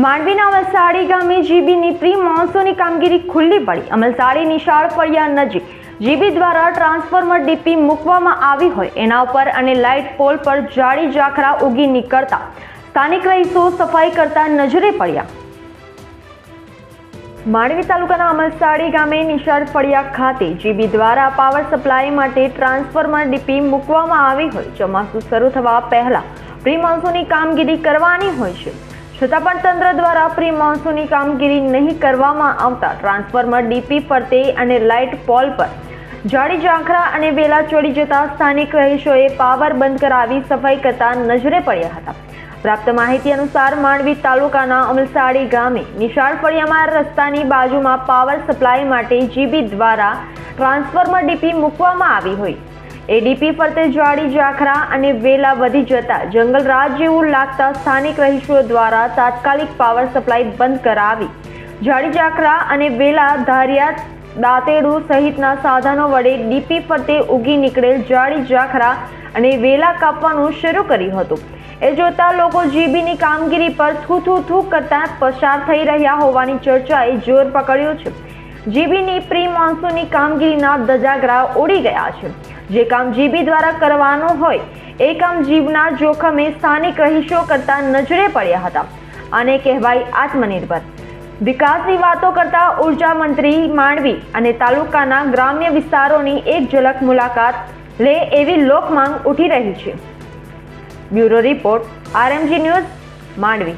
માંડવીના અમલસાડી ગામે જીબીની પ્રી મોન્સૂનની કામગીરી ખુલ્લી પડી. અમલસાડી નિશાળ ફળિયા નજીક જીબી દ્વારા ટ્રાન્સફોર્મર ડીપી મૂકવામાં આવી હોય. એના ઉપર અને લાઇટ પોલ પર જાડી જાખરા ઉગી નીકળતા સ્થાનિક રહીશો સફાઈ કરતા નજરે પડ્યા. માંડવી તાલુકાના અમલસાડી ગામે નિશાળ ફળિયા ખાતે જીબી દ્વારા પાવર સપ્લાય માટે ટ્રાન્સફોર્મર ડીપી મૂકવામાં આવી હોય. ચોમાસું શરૂ થવા પહેલા પ્રી મોન્સૂનની કામગીરી કરવાની હોય છે. છતાં પણ તંત્ર દ્વારા પ્રી મોન્સૂનની કામગીરી નહીં કરવામાં આવતા ટ્રાન્સફોર્મર ડીપી ફરતે અને લાઇટ પોલ પર જાડી ઝાંખરા અને વેલા ચડી જતા સ્થાનિક રહીશોએ પાવર બંધ કરાવી સફાઈ કરતા નજરે પડ્યા હતા. પ્રાપ્ત માહિતી અનુસાર માંડવી તાલુકાના અમલસાડી ગામે નિશાળ ફળિયામાં રસ્તાની બાજુમાં પાવર સપ્લાય માટે જીબી દ્વારા ટ્રાન્સફોર્મર ડીપી મૂકવામાં આવી હોય. એ ડીપી ફરતે જાડી જાખરા અને વેલા વધી જતા જંગલરાજ જેવું લાગતા સ્થાનિક રહીશો દ્વારા તાત્કાલિક પાવર સપ્લાય બંધ કરાવી. જાડી જાખરા અને વેલા ધારિયા દાંતેડું સહિતના સાધનો વડે ડીપી ફરતે ઉગી નીકળેલ જાડી જાખરા અને વેલા કાપવાનું શરૂ કર્યું હતું. એ જોતા લોકો જીબીની કામગીરી પર થૂ થૂ થૂ કરતા પસાર થઈ રહ્યા હોવાની ચર્ચાએ જોર પકડ્યું છે. જીબીની પ્રી મોન્સૂનની કામગીરીના દજાગરા ઉડી ગયા છે. જે કામ જીબી દ્વારા કરવાનું હોય, એ કામ જીવના જોખમે સ્થાનિક રહીશો કરતા નજરે પડ્યા હતા. અને કહેવાય આત્મનિર્ભર. વિકાસની વાતો કરતા ઊર્જા મંત્રી માંડવી અને તાલુકાના ગ્રામ્ય વિસ્તારોની એક ઝલક મુલાકાત લે એવી લોકમાંગ ઉઠી રહી છે. Bureau report, RMG news, Mandvi.